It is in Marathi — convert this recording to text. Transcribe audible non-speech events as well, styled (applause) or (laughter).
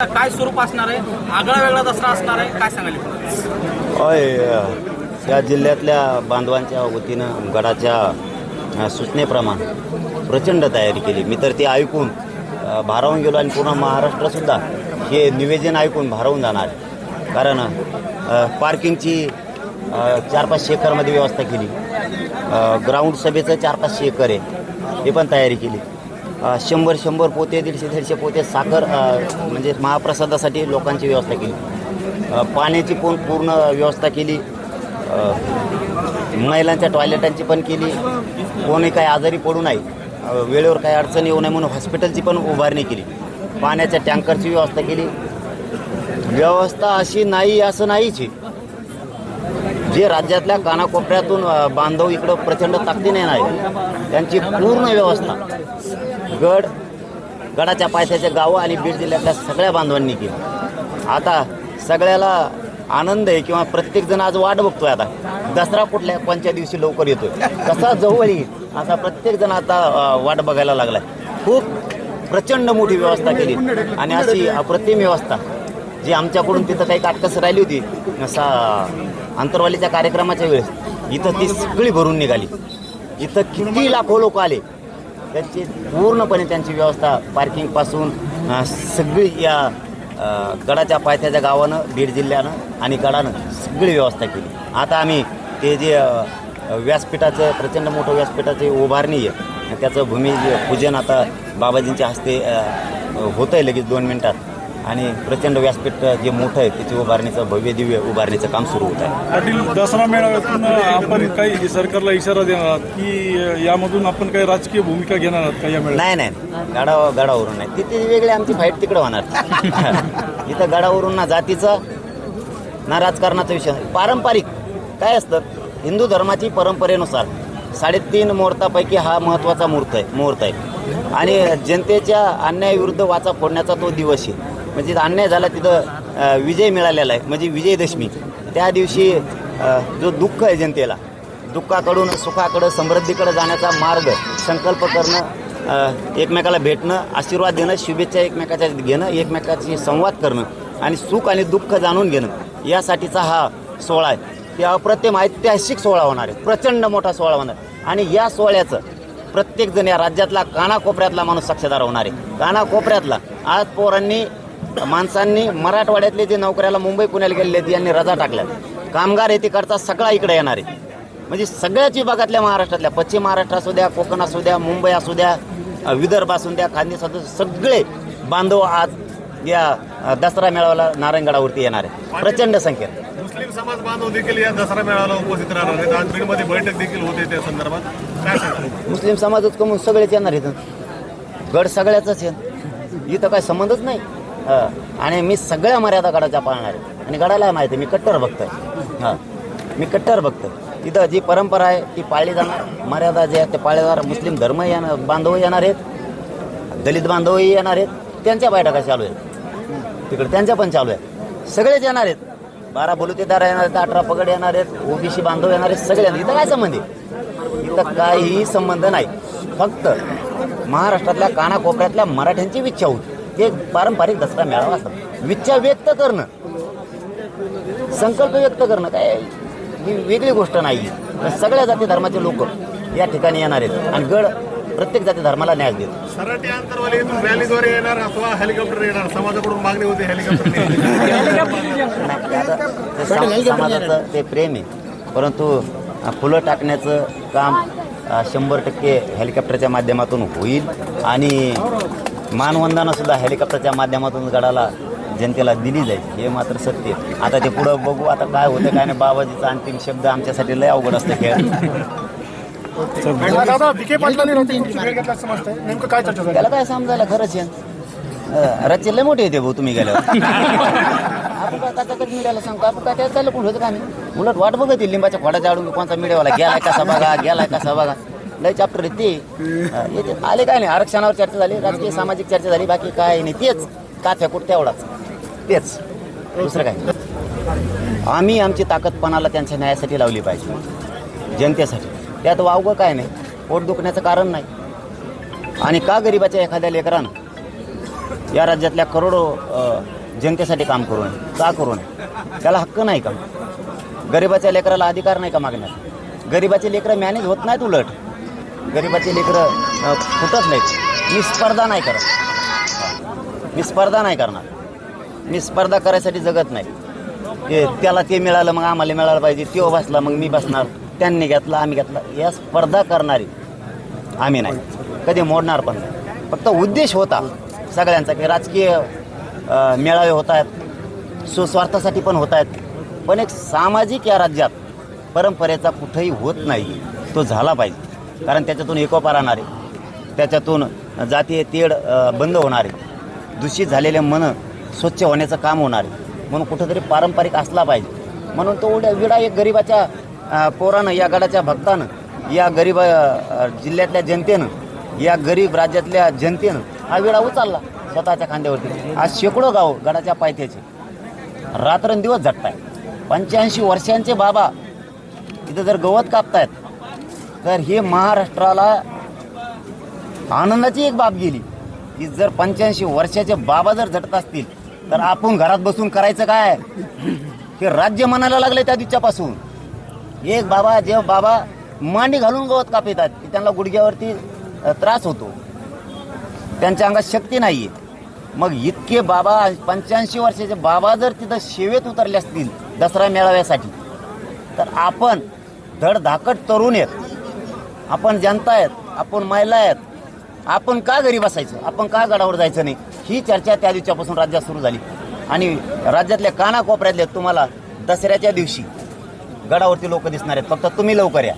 काय स्वरूप असणार आहे? आगळा वेगळा दसरा असणार आहे काय सांगाल होय या जिल्ह्यातल्या बांधवांच्या वतीनं गडाच्या सूचनेप्रमाणे प्रचंड तयारी केली. मी तर ते ऐकून भारावून गेलो आणि पूर्ण महाराष्ट्रसुद्धा हे निवेदन ऐकून भारावून जाणार कारण पार्किंगची चार पाचशे एकरमध्ये व्यवस्था केली. ग्राउंड सभेचं चार पाचशे एकर आहे. हे पण तयारी केली. शंभर शंभर पोते दीडशे दीडशे पोते साखर म्हणजे महाप्रसादासाठी लोकांची व्यवस्था केली. पाण्याची पण पूर्ण व्यवस्था केली. महिलांच्या टॉयलेटांची पण केली. कोणी काही आजारी पडू नये वेळेवर काही अडचण येऊ नये म्हणून हॉस्पिटलची पण उभारणी केली. पाण्याच्या टँकरची व्यवस्था केली. व्यवस्था अशी नाही असं नाहीच आहे. जे राज्यातल्या कानाकोपऱ्यातून बांधव इकडं प्रचंड ताकदीने नाही त्यांची पूर्ण व्यवस्था गड गडाच्या पायथ्याच्या गावं आणि बीड जिल्ह्यातल्या सगळ्या बांधवांनी केली. आता सगळ्याला आनंद आहे किंवा प्रत्येकजण आज वाट बघतोय आता. दसरा कुठल्या कोणत्या दिवशी लवकर येतोय? कसा जवळ येईल? असा प्रत्येकजण आता वाट बघायला लागलाय. खूप प्रचंड मोठी व्यवस्था केली. आणि अशी अप्रतिम व्यवस्था जी आमच्याकडून तिथं काही काटकस राहिली होती असा अंतरवालीच्या कार्यक्रमाच्या वेळेस इथं ती सगळी भरून निघाली. इथं किती लाखो लोक आले. त्यांची पूर्णपणे त्यांची व्यवस्था पार्किंगपासून सगळी या गडाच्या पायथ्याच्या गावानं बीड जिल्ह्यानं आणि गडानं सगळी व्यवस्था केली. आता आम्ही ते जे व्यासपीठाचं प्रचंड मोठं व्यासपीठाची उभारणी आहे त्याचं भूमिपूजन आता बाबाजींच्या हस्ते होतं आहे लगेच दोन मिनटात. आणि प्रचंड व्यासपीठ जे मोठं आहे त्याची उभारणीचं भव्य दिव्य उभारणीचं काम सुरू होत आहे. पाटील दसरा मेळाव्यातून आपण काही सरकारला इशारा देणार आहात की यामधून आपण काही राजकीय भूमिका घेणार आहात का या मेळाव्यात? नाही नाही. गडा गडावरून नाही. तिथे वेगळी आमची फाईट तिकडे होणार. (laughs) इथं गडावरून ना जातीचा ना राजकारणाचा विषय. पारंपरिक काय असतं? हिंदू धर्माची परंपरेनुसार साडेतीन मुहूर्तापैकी हा महत्त्वाचा मुहूर्त आहे मुहूर्त आहे. आणि जनतेच्या अन्यायाविरुद्ध वाचा फोडण्याचा तो दिवस आहे. म्हणजे अन्याय झाला तिथं विजय मिळालेला आहे. म्हणजे विजयदशमी. त्या दिवशी जो दुःख आहे जनतेला दुःखाकडून सुखाकडं समृद्धीकडे जाण्याचा मार्ग संकल्प करणं एकमेकाला भेटणं आशीर्वाद देणं शुभेच्छा एकमेकाच्या घेणं एकमेकाशी संवाद करणं आणि सुख आणि दुःख जाणून घेणं यासाठीचा हा सोहळा आहे. ते अप्रतिम ऐतिहासिक सोहळा होणार आहे. प्रचंड मोठा सोहळा होणार आणि या सोहळ्याचं प्रत्येकजण या राज्यातला कानाकोपऱ्यातला माणूस साक्षीदार होणार आहे. कानाकोपऱ्यातला आज पोरांनी माणसांनी मराठवाड्यातले जे नोकऱ्याला मुंबई पुण्याला गेलेले आहेत यांनी रजा टाकल्या कामगार आहे तिकडचा सगळा इकडे येणार आहे. म्हणजे सगळ्याच विभागातल्या महाराष्ट्रातल्या पश्चिम महाराष्ट्र असू द्या कोकण असू द्या मुंबई असू द्या विदर्भ असू द्या खानदेश असू सगळे बांधव आज या दसरा मेळाव्याला नारायणगडावरती येणार आहे प्रचंड संख्येत. मुस्लिम समाज बांधव देखील या दसरा मेळाव्याला उपस्थित राहणार आहेत. आज बीडमध्ये बैठक देखील होते त्या संदर्भात. काय सांगतो मुस्लिम समाजच कमवून सगळेच येणार इथं गड सगळ्याच आहे. इथं काय संबंधच नाही. हा. आणि मी सगळ्या मर्यादा गडाच्या पाळणार आहे. आणि गडाला माहिती आहे मी कट्टर भक्त आहे. हां. मी कट्टर भक्त तिथं जी परंपरा आहे ती पाळली जाणार. मर्यादा जे आहेत ते पाळले जाणार. मुस्लिम धर्म येणार बांधव येणार आहेत. दलित बांधवही येणार आहेत. त्यांच्या बैठका चालू आहेत. तिकडे त्यांच्या पण चालू आहेत. सगळेच येणार आहेत. बारा बलुतेदार येणार आहेत अठरा पगड येणार आहेत ओबीसी बांधव येणार आहेत सगळे येणार. इथं काय संबंध आहे? इथं काहीही संबंध नाही. फक्त महाराष्ट्रातल्या कानाकोपऱ्यातल्या मराठ्यांची इच्छा होती. एक पारंपरिक दसरा मेळावा असतात इच्छा व्यक्त करणं. संकल्प व्यक्त करणं काय? ही वेगळी गोष्ट नाही. सगळ्या जाती धर्माचे लोक या ठिकाणी येणार आहेत. आणि गड प्रत्येक जाती धर्माला न्याय देतो. सराटी अंतरवाली इथून रॅलीद्वारे येणार अथवा हेलिकॉप्टर येणार? समाजाकडून मागणी होती हेलिकॉप्टर नाही, आता ते सम- समाजाचं ते प्रेम आहे. परंतु फुलं टाकण्याचं काम शंभर टक्के हेलिकॉप्टरच्या माध्यमातून होईल. आणि मानवंदना सुद्धा हेलिकॉप्टरच्या माध्यमातून गडाला जनतेला दिली जाईल हे मात्र सत्य. आता ते पुढं बघू आता काय होतं काय नाही बाबाजीचा अंतिम शब्द आमच्यासाठी लय अवघड असतं खेळ. दादा विखे पाटलांनी नव्हती तुमची वेळ घेतला समजतंय नेमकं काय चर्चा झाली? त्याला काय समजायला खरंच आहे रच्चे लय मोठे येते भाऊ तुम्ही गेल्यावर. (laughs) आपण काय त्याच्याकडे मीडियाला सांगतो आपण काय त्याचं चाललं कुठं होतं का नाही? उलट वाट बघत लिंबाच्या खोड्याच्या आडून कोणता मीडियावाला गेलाय कसा बघा गेलाय कसा बघा. लय चॅप्टर येते ते. येते. आले काय नाही? आरक्षणावर चर्चा झाली राजकीय सामाजिक चर्चा झाली बाकी काय नाही. तेच. काथ्या कुठ तेवढाच. तेच. दुसरं काय? आम्ही आमची ताकदपणाला त्यांच्या न्यायासाठी लावली पाहिजे. जनतेसाठी. त्यात वावगं काय नाही? पोट दुखण्याचं कारण नाही. आणि का गरिबाच्या एखाद्या लेकरानं या राज्यातल्या करोडो जनतेसाठी काम करू नये? का करू नये? त्याला हक्क नाही का? गरिबाच्या लेकराला अधिकार नाही का मागण्यात गरिबाचे लेकरं मॅनेज होत नाहीत उलट. गरिबाचे लेकरं फुटत नाहीत. मी स्पर्धा नाही करत. मी स्पर्धा नाही करणार. मी स्पर्धा करायसाठी जगत नाही. ते त्याला ते मिळालं मग आम्हाला मिळालं पाहिजे. तो बसला मग मी बसणार. त्यांनी घेतलं आम्ही घेतला. या स्पर्धा करणारी आम्ही नाही. कधी मोडणार पण नाही. फक्त उद्देश होता सगळ्यांचा की राजकीय मेळावे होत आहेत. सुस्वार्थासाठी पण होत आहेत. पण एक सामाजिक या राज्यात परंपरेचा कुठंही होत नाही. तो झाला पाहिजे. कारण त्याच्यातून एकोपा राहणार. आहे त्याच्यातून जातीय तेढ बंद होणार. आहे दूषित झालेले मन स्वच्छ होण्याचं काम होणार. आहे म्हणून कुठंतरी पारंपरिक असला पाहिजे. म्हणून तो उड्या विडा एक गरिबाच्या पोरानं या गडाच्या भक्तानं या गरीब जिल्ह्यातल्या जनतेनं या गरीब राज्यातल्या जनतेनं हा विडा उचलला स्वतःच्या खांद्यावरती. आज शेकडो गाव गडाच्या पायथ्याचे. रात्रंदिवस झटताय पंच्याऐंशी वर्षांचे बाबा इथं जर गवत कापतायत तर हे महाराष्ट्राला आनंदाची एक बाब गेली. की जर पंच्याऐंशी वर्षाचे बाबा जर झटत असतील तर आपण घरात बसून करायचं काय? हे राज्य म्हणायला लागले त्या दिवसापासून. एक बाबा जेव्हा बाबा मांडी घालून गवत काप येतात की त्यांना गुडघ्यावरती त्रास होतो. त्यांच्या अंगात शक्ती नाही मग इतके बाबा पंच्याऐंशी वर्षाचे बाबा जर तिथं शेवेत उतरले असतील दसरा मेळाव्यासाठी तर आपण धडधाकट तरुण आहेत. आपण जनता आहेत आपण महिला आहेत आपण का घरी बसायचं आपण का गडावर जायचं नाही? ही चर्चा त्या दिवसापासून राज्यात सुरू झाली. आणि राज्यातल्या कानाकोपऱ्यातले तुम्हाला दसऱ्याच्या दिवशी गडावरती लोक दिसणार आहेत. फक्त तुम्ही लवकर या.